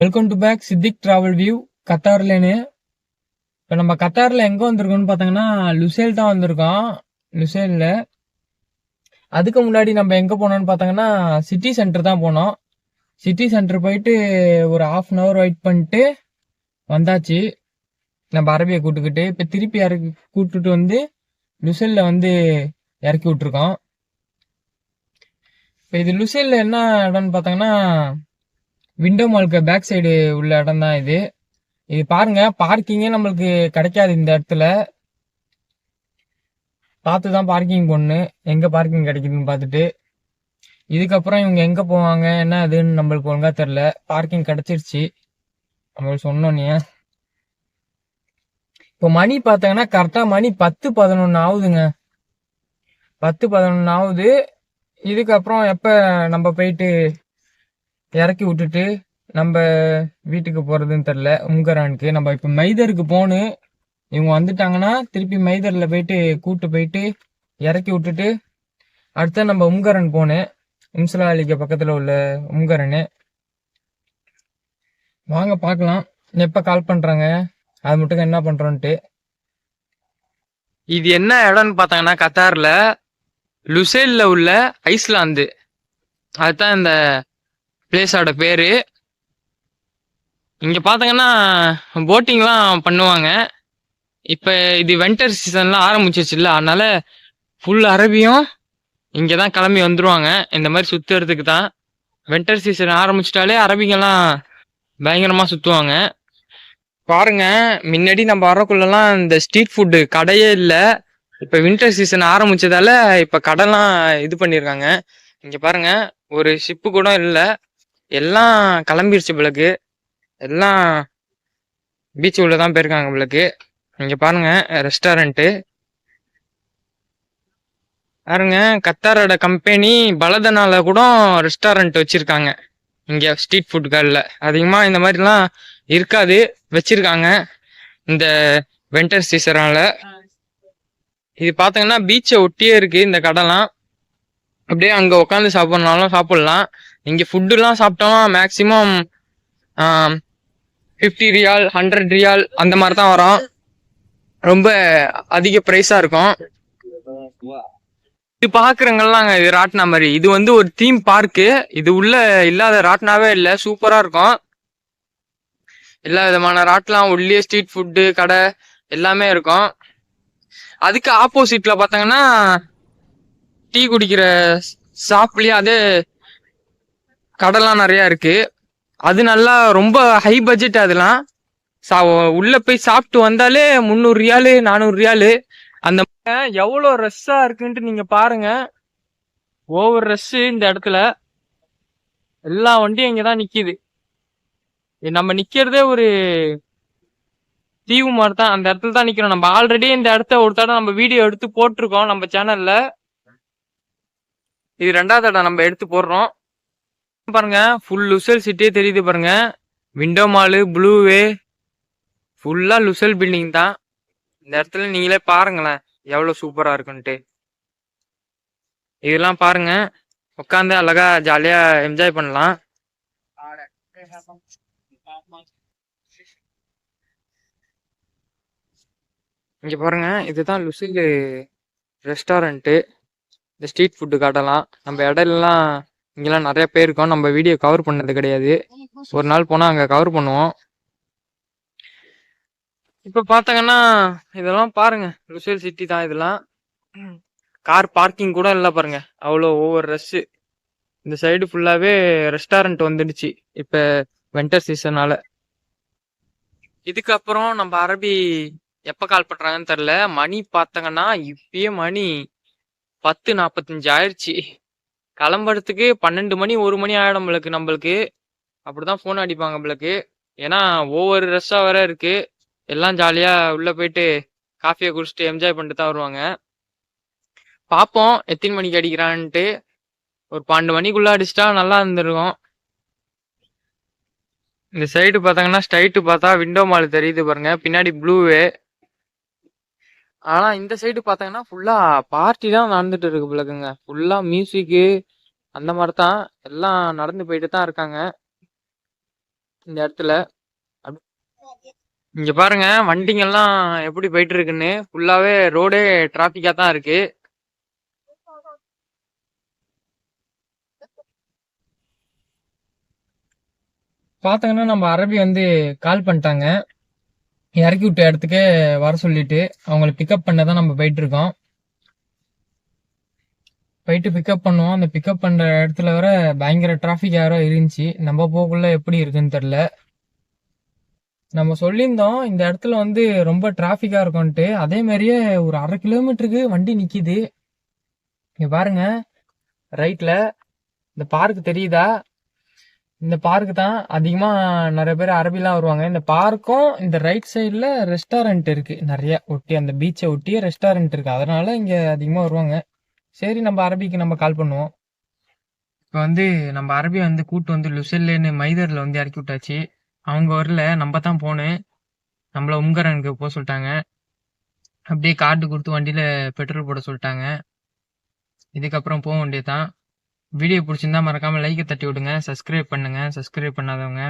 Welcome to back Siddique travel view கத்தார்லேன்னு. இப்போ நம்ம கத்தாரில் எங்கே வந்திருக்கோம்னு பார்த்தீங்கன்னா லுசேல் தான் வந்திருக்கோம் லுசேலில் அதுக்கு முன்னாடி நம்ம எங்கே போனோம்னு பார்த்தோங்கன்னா சிட்டி சென்டர் தான் போனோம். சிட்டி சென்டர் போயிட்டு ஒரு ஆஃப் அன் ஹவர் வெயிட் பண்ணிட்டு வந்தாச்சு. நம்ம அரபியை கூட்டுக்கிட்டு இப்போ திருப்பி இறக்கி கூட்டுட்டு வந்து லுசேலில் வந்து இறக்கி விட்ருக்கோம் இப்போ இது லுசேலில் என்ன இடம்னு பார்த்தீங்கன்னா விண்டோ மாலுக்கு பேக் சைடு உள்ள இடம் தான் இது. இது பாருங்க பார்க்கிங்கே நம்மளுக்கு கிடைக்காது இந்த இடத்துல. பார்த்து தான் பார்க்கிங் பொண்ணு எங்கே பார்க்கிங் கிடைக்குதுன்னு பார்த்துட்டு. இதுக்கப்புறம் இவங்க எங்கே போவாங்க என்ன அதுன்னு நம்மளுக்கு ஒழுங்காக தெரில பார்க்கிங் கிடச்சிருச்சு. நம்மளுக்கு சொன்னோன்னே இப்போ மணி பார்த்தாங்கன்னா கரெக்டாக மணி பத்து பதினொன்று ஆகுதுங்க. பத்து பதினொன்று ஆகுது. இதுக்கப்புறம் எப்போ நம்ம போயிட்டு இறக்கி விட்டுட்டு நம்ம வீட்டுக்கு போகிறதுன்னு தெரில உங்கரானுக்கு. நம்ம இப்போ மைதருக்கு போகணும். இவங்க வந்துட்டாங்கன்னா திருப்பி மைதரில் போயிட்டு கூட்டு போயிட்டு இறக்கி விட்டுட்டு அடுத்து நம்ம உங்கரன் போனேன் இம்சலா அலிக்கு பக்கத்தில் உள்ள உங்கரன். வாங்க பார்க்கலாம். எப்போ கால் பண்ணுறாங்க அது மட்டும் என்ன பண்ணுறோன்ட்டு இது என்ன இடம்னு பார்த்தாங்கன்னா கத்தாரில் லுசேலில் உள்ள ஐஸ்லாந்து. அதுதான் இந்த பிளேஸோட பேர். இங்கே பார்த்தீங்கன்னா போட்டிங்லாம் பண்ணுவாங்க. இப்போ இது வெண்டர் சீசன்லாம் ஆரம்பிச்சிச்சுல்ல அதனால ஃபுல் அரபியும் இங்கே தான் கிளம்பி வந்துருவாங்க. இந்த மாதிரி சுற்றுறதுக்கு தான். வெண்டர் சீசன் ஆரம்பிச்சிட்டாலே அரபிங்கெல்லாம் பயங்கரமாக சுற்றுவாங்க பாருங்க முன்னாடி நம்ம வரக்குள்ளலாம் இந்த ஸ்ட்ரீட் ஃபுட்டு கடையே இல்லை. இப்போ வின்டர் சீசன் ஆரம்பிச்சதால இப்போ கடைலாம் இது பண்ணியிருக்காங்க இங்கே பாருங்க ஒரு ஷிப்பு கூட இல்லை. எல்லாம் கிளம்பிருச்சு பிளக்கு எல்லாம் பீச் உள்ள தான் போயிருக்காங்க பிளக்கு இங்க பாருங்க ரெஸ்டாரண்ட்டு பாருங்க கத்தாரோட கம்பெனி பலதனால கூட ரெஸ்டாரண்ட் வச்சிருக்காங்க. இங்க ஸ்ட்ரீட் ஃபுட் கார்டில் அதிகமாக இந்த மாதிரிலாம் இருக்காது. வச்சிருக்காங்க. இந்த வெண்டர் சீசனால இது பார்த்தீங்கன்னா பீச்சை ஒட்டியே இருக்குது இந்த கடைலாம். அப்படியே அங்கே உட்காந்து சாப்பிட்றனாலும் சாப்பிட்லாம். இங்கே ஃபுட்டுலாம் சாப்பிட்டோம்னா maximum fifty riyal hundred riyal அந்த மாதிரி தான் வரும். ரொம்ப அதிக ப்ரைஸாக இருக்கும். இது பார்க்குறங்களாங்க இது ராட்னா மாதிரி. இது வந்து ஒரு தீம் பார்க்கு இது உள்ள இல்லாத ராட்னாவே இல்லை. சூப்பராக இருக்கும். எல்லா விதமான ராட்லாம் உள்ளே ஸ்ட்ரீட் ஃபுட்டு கடை எல்லாமே இருக்கும். அதுக்கு ஆப்போசிட்ல பார்த்தாங்கன்னா டீ குடிக்கிற ஷாப்லயே அதே கடைலாம் நிறையா இருக்கு. அது நல்லா ரொம்ப ஹை பட்ஜெட் அதெல்லாம். சா உள்ள போய் சாப்பிட்டு வந்தாலே முந்நூறு ரியாலு நானூறு ரியாலு. அந்த எவ்வளோ ரஷ்ஷா இருக்குன்ட்டு நீங்க பாருங்க. ஓவர் ரஷ் இந்த இடத்துல. எல்லா வண்டியும் இங்கே தான் நிற்கிது நம்ம நிக்கிறதே ஒரு தீவு மாதிரி தான் அந்த இடத்துல தான் நிக்கிறோம். நம்ம ஆல்ரெடி இந்த இடத்த ஒரு தடவை நம்ம வீடியோ எடுத்து போட்டிருக்கோம் நம்ம சேனல்ல இது ரெண்டாவது தடவை நம்ம எடுத்து போடுறோம். பாருங்க ஃபுல் லுசல் சிட்டியே தெரியுது பாருங்க. விண்டோ மாலு ப்ளூவே ஃபுல்லா லுசல் பில்டிங் தான். இந்த இடத்துல நீங்களே பாருங்களேன் எவ்வளவு சூப்பரா இருக்குன்ட்டு. இதெல்லாம் பாருங்க. உட்காந்து அழகா ஜாலியா என்ஜாய் பண்ணலாம். இங்க பாருங்க இதுதான் லுசில் ரெஸ்டாரண்ட்டு. இந்த ஸ்ட்ரீட் ஃபுட்டு காட்டலாம் நம்ம இடையிலலாம் இங்கெல்லாம் நிறைய பேர் இருக்கோம். நம்ம வீடியோ கவர் பண்ணது கிடையாது. ஒரு நாள் போனால் அங்கே கவர் பண்ணுவோம். இப்போ பார்த்தாங்கன்னா இதெல்லாம் பாருங்க. லுசேல் சிட்டி தான் இதெல்லாம். கார் பார்க்கிங் கூட இல்லை பாருங்க. அவ்வளோ ஓவர் ரஷ்ஷு. இந்த சைடு ஃபுல்லாகவே ரெஸ்டாரண்ட் வந்துடுச்சு. இப்போ வெண்டர் சீசனால இதுக்கப்புறம் நம்ம அரபி எப்போ கால் பண்ணுறாங்கன்னு தெரில மணி பார்த்தாங்கன்னா இப்பயே மணி பத்து நாற்பத்தஞ்சு ஆயிடுச்சு கிளம்புறதுக்கு பன்னெண்டு மணி ஒரு மணி ஆகிடும் நம்மளுக்கு நம்மளுக்கு. அப்படிதான் ஃபோன் அடிப்பாங்க நம்மளுக்கு ஏன்னா ஒவ்வொரு ரஷ்ஷாக வேற இருக்கு. எல்லாம் ஜாலியாக உள்ளே போயிட்டு காஃபியை குடிச்சிட்டு என்ஜாய் பண்ணிட்டு தான் வருவாங்க. பார்ப்போம் எத்தனை மணிக்கு அடிக்கிறான்ட்டு. ஒரு பன்னெண்டு மணிக்குள்ளே அடிச்சிட்டா நல்லா இருந்திருக்கும். இந்த சைடு பார்த்தாங்கன்னா ஸ்ட்ரைட்டு பார்த்தா விண்டோ மால் தெரியுது பாருங்க. பின்னாடி ப்ளூவே ஆனா இந்த சைடு பார்த்தாங்கன்னா ஃபுல்லா பார்ட்டி தான் நடந்துட்டு இருக்கு பிள்ளைங்க ஃபுல்லா மியூசிக்கு அந்த மாதிரி தான் எல்லாம் நடந்து போயிட்டு தான் இருக்காங்க. இந்த இடத்துல. அப்- இங்க பாருங்க வண்டிங்கெல்லாம் எப்படி போயிட்டு இருக்குன்னு. ஃபுல்லாவே ரோடே டிராபிக்கா தான் இருக்கு. பாத்தீங்கன்னா நம்ம அரபி வந்து கால் பண்ணிட்டாங்க. இறக்கி விட்ட இடத்துக்கே வர சொல்லிட்டு அவங்கள பிக்கப் பண்ண தான் நம்ம போயிட்டு இருக்கோம் போயிட்டு பிக்கப் பண்ணுவோம். அந்த பிக்கப் பண்ணுற இடத்துல வர பயங்கர டிராஃபிக் யாரோ இருந்துச்சு. நம்ம போக்குள்ள எப்படி இருக்குன்னு தெரில நம்ம சொல்லியிருந்தோம் இந்த இடத்துல வந்து ரொம்ப டிராஃபிக்காக இருக்கும்ட்டு அதே மாதிரியே ஒரு அரை கிலோமீட்டருக்கு வண்டி நிற்கிது இங்கே பாருங்க ரைட்டில் இந்த பார்க் தெரியுதா? இந்த பார்க் தான் அதிகமாக நிறைய பேர் அரபிலாம் வருவாங்க. இந்த பார்க்கும் இந்த ரைட் சைடில் ரெஸ்டாரண்ட் இருக்குது நிறைய ஒட்டி அந்த பீச்சை ஒட்டியே ரெஸ்டாரண்ட் இருக்குது அதனால இங்கே அதிகமாக வருவாங்க. சரி நம்ம அரபிக்கு நம்ம கால் பண்ணுவோம். இப்போ வந்து நம்ம அரபி வந்து கூட்டு வந்து லுசெல்லேன்னு மைதரில் வந்து இறக்கி விட்டாச்சு. அவங்க வரல நம்ம தான் போனேன். நம்மள உங்கரனுக்கு போக சொல்லிட்டாங்க. அப்படியே கார்டு கொடுத்து வண்டியில் பெட்ரோல் போட சொல்லிட்டாங்க. இதுக்கப்புறம் போக வேண்டியதுதான். வீடியோ பிடிச்சிருந்தா மறக்காமல் லைக்கை தட்டி விடுங்க சப்ஸ்கிரைப் பண்ணுங்கள் சப்ஸ்கிரைப் பண்ணாதவங்க.